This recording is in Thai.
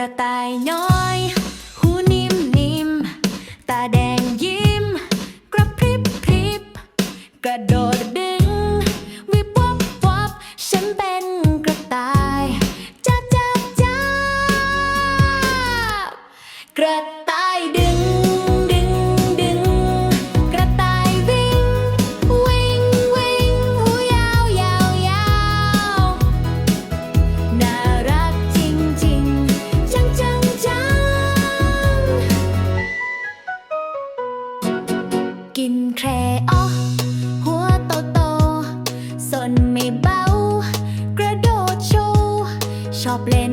ระต่ายน้อย หูนิ่มนิ่มตาแดงยิ้ม กระพริบพริบกระโดดดึง วิบวับวับฉันเป็นกระต่ายจับจับจับกระ กินแครออหัวโตโตสนไม่เบา กระโดดโชว์ ชอบเล่น